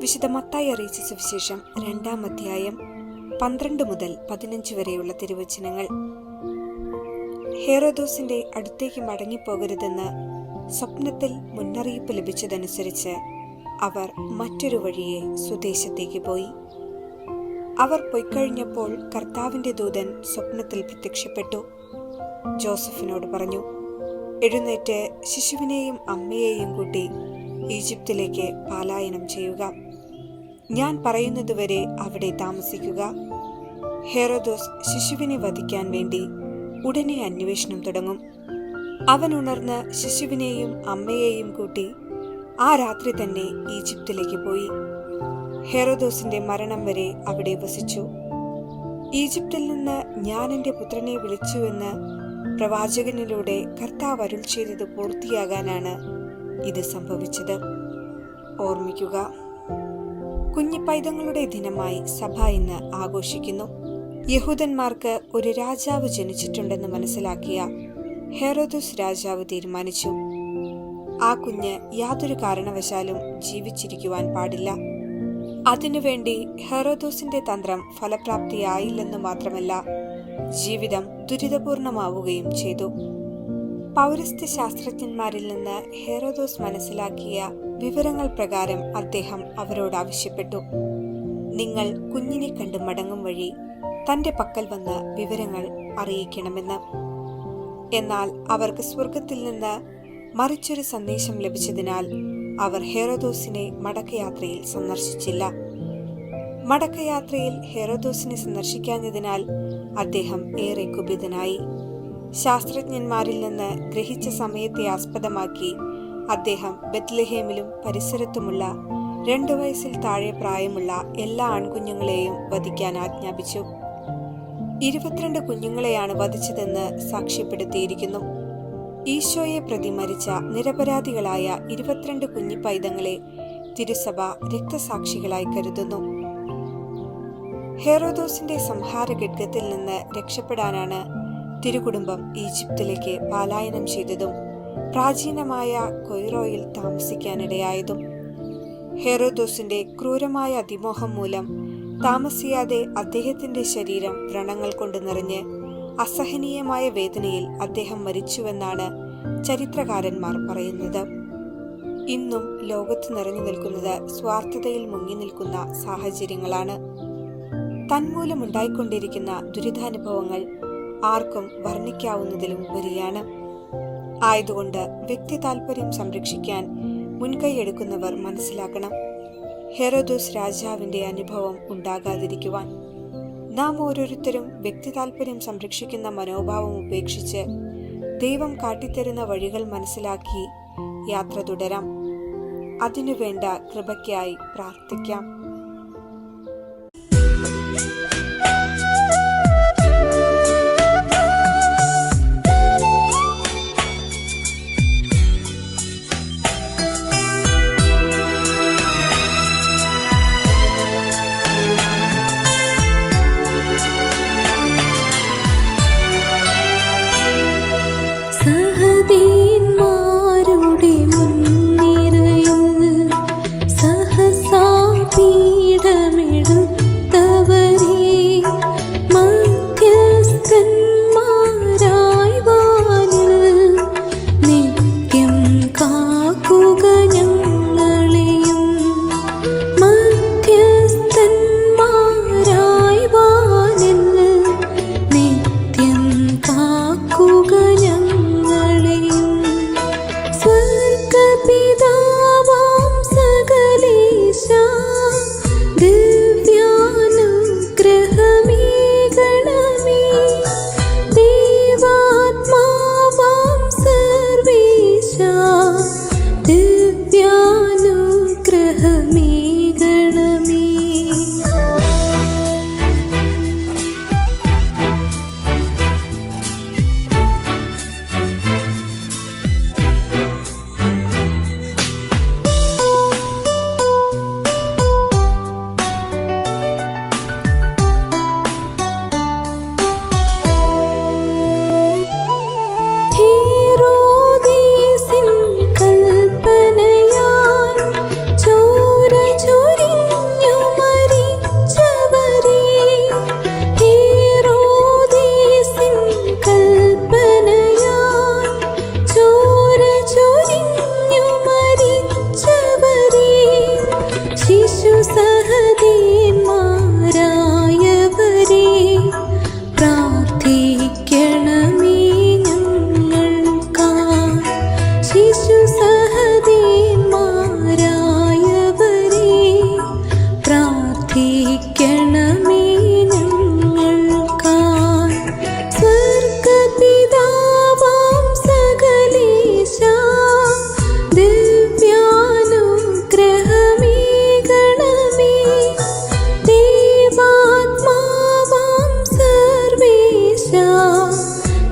വിശുദ്ധ മത്തായി അറിയിച്ച സുവിശേഷം രണ്ടാം അധ്യായം പന്ത്രണ്ട് മുതൽ പതിനഞ്ച് വരെയുള്ള തിരുവചനങ്ങൾ. ഹേറോദോസിന്റെ അടുത്തേക്ക് മടങ്ങിപ്പോകരുതെന്ന് സ്വപ്നത്തിൽ മുന്നറിയിപ്പ് ലഭിച്ചതനുസരിച്ച് അവർ മറ്റൊരു വഴിയെ സ്വദേശത്തേക്ക് പോയി. അവർ പൊയ്ക്കഴിഞ്ഞപ്പോൾ കർത്താവിന്റെ ദൂതൻ സ്വപ്നത്തിൽ പ്രത്യക്ഷപ്പെട്ടു. ജോസഫിനോട് പറഞ്ഞു എഴുന്നേറ്റ് ശിശുവിനെയും അമ്മയെയും കൂട്ടി ഈജിപ്തിലേക്ക് പാലായനം ചെയ്യുക. ഞാൻ പറയുന്നതുവരെ അവിടെ താമസിക്കുക. ഹെറോദോസ് ശിശുവിനെ വധിക്കാൻ വേണ്ടി ഉടനെ അന്വേഷണം തുടങ്ങും. അവൻ ഉണർന്ന് ശിശുവിനെയും അമ്മയെയും കൂട്ടി ആ രാത്രി തന്നെ ഈജിപ്തിലേക്ക് പോയി. ഹെറോദോസിന്റെ മരണം വരെ അവിടെ വസിച്ചു. ഈജിപ്തിൽ നിന്ന് ഞാൻ എന്റെ പുത്രനെ വിളിച്ചുവെന്ന് പ്രവാചകനിലൂടെ കർത്താവ് അരുൾ ചെയ്തത് പൂർത്തിയാകാനാണ് ഇത് സംഭവിച്ചത്. ഓർമ്മിക്കുക. കുഞ്ഞിപ്പൈതങ്ങളുടെ ദിനമായി സഭ ഇന്ന് ആഘോഷിക്കുന്നു. യഹൂദന്മാർക്ക് ഒരു രാജാവ് ജനിച്ചിട്ടുണ്ടെന്ന് മനസ്സിലാക്കിയ ഹെറോദുസ് രാജാവ് തീരുമാനിച്ചു. ആ കുഞ്ഞ് യാതൊരു കാരണവശാലും ജീവിച്ചിരിക്കുവാൻ പാടില്ല. അതിനുവേണ്ടി ഹെറോദോസിന്റെ തന്ത്രം ഫലപ്രാപ്തിയായില്ലെന്നു മാത്രമല്ല ജീവിതം ദുരിതപൂർണമാവുകയും ചെയ്തു. പൗരസ്ത്യ ശാസ്ത്രജ്ഞന്മാരിൽ നിന്ന് ഹെറോദോസ് മനസ്സിലാക്കിയ വിവരങ്ങൾ പ്രകാരം അദ്ദേഹം അവരോട് ആവശ്യപ്പെട്ടു. നിങ്ങൾ കുഞ്ഞിനെ കണ്ട് മടങ്ങും വഴി തന്റെ പക്കൽ വന്ന് വിവരങ്ങൾ അറിയിക്കണമെന്ന്. എന്നാൽ അവർക്ക് സ്വർഗത്തിൽ നിന്ന് മറിച്ചൊരു സന്ദേശം ലഭിച്ചതിനാൽ അവർ ഹെറോദോസിനെ മടക്കയാത്രയിൽ സന്ദർശിച്ചില്ല. മടക്കയാത്രയിൽ ഹെറോദോസിനെ സന്ദർശിക്കാഞ്ഞതിനാൽ അദ്ദേഹം ഏറെ കുപിതനായി. ശാസ്ത്രജ്ഞന്മാരിൽ നിന്ന് ഗ്രഹിച്ച സമയത്തെ ആസ്പദമാക്കി അദ്ദേഹം ബത്ലഹേമിലും പരിസരത്തുമുള്ള രണ്ടു വയസ്സിൽ താഴെ പ്രായമുള്ള എല്ലാ ആൺകുഞ്ഞുങ്ങളെയും വധിക്കാൻ ആജ്ഞാപിച്ചു. ഇരുപത്തിരണ്ട് കുഞ്ഞുങ്ങളെയാണ് വധിച്ചതെന്ന് സാക്ഷ്യപ്പെടുത്തിയിരിക്കുന്നു. ഈശോയെ പ്രതി മരിച്ച നിരപരാധികളായ ഇരുപത്തിരണ്ട് കുഞ്ഞിപ്പൈതങ്ങളെ തിരുസഭ രക്തസാക്ഷികളായി കരുതുന്നു. ഹെറോദോസിന്റെ സംഹാര ഘടകത്തിൽ നിന്ന് രക്ഷപ്പെടാനാണ് തിരുകുടുംബം ഈജിപ്തിലേക്ക് പലായനം ചെയ്തതും പ്രാചീനമായ കൊയ്റോയിൽ താമസിക്കാനിടയായതും. ഹെറോദോസിന്റെ ക്രൂരമായ അതിമോഹം മൂലം താമസിയാതെ അദ്ദേഹത്തിന്റെ ശരീരം വ്രണങ്ങൾ കൊണ്ട് നിറഞ്ഞ് അസഹനീയമായ വേദനയിൽ അദ്ദേഹം മരിച്ചുവെന്നാണ് ചരിത്രകാരന്മാർ പറയുന്നത്. ഇന്നും ലോകത്ത് നിറഞ്ഞു നിൽക്കുന്നത് സ്വാർത്ഥതയിൽ മുങ്ങി നിൽക്കുന്ന സാഹചര്യങ്ങളാണ്. തന്മൂലമുണ്ടായിക്കൊണ്ടിരിക്കുന്ന ദുരിതാനുഭവങ്ങൾ ആർക്കും വർണിക്കാവുന്നതിലും ഉപരിയാണ്. ആയതുകൊണ്ട് വ്യക്തി താല്പര്യം സംരക്ഷിക്കാൻ മുൻകൈയെടുക്കുന്നവർ മനസ്സിലാക്കണം. ഹെറോദോസ് രാജാവിന്റെ അനുഭവം ഉണ്ടാകാതിരിക്കുവാൻ. നാം ഓരോരുത്തരും വ്യക്തി താല്പര്യം സംരക്ഷിക്കുന്ന മനോഭാവം ഉപേക്ഷിച്ച് ദൈവം കാട്ടിത്തരുന്ന വഴികൾ മനസ്സിലാക്കി യാത്ര തുടരാം. അതിനുവേണ്ട കൃപയ്ക്കായി പ്രാർത്ഥിക്കാം.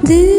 do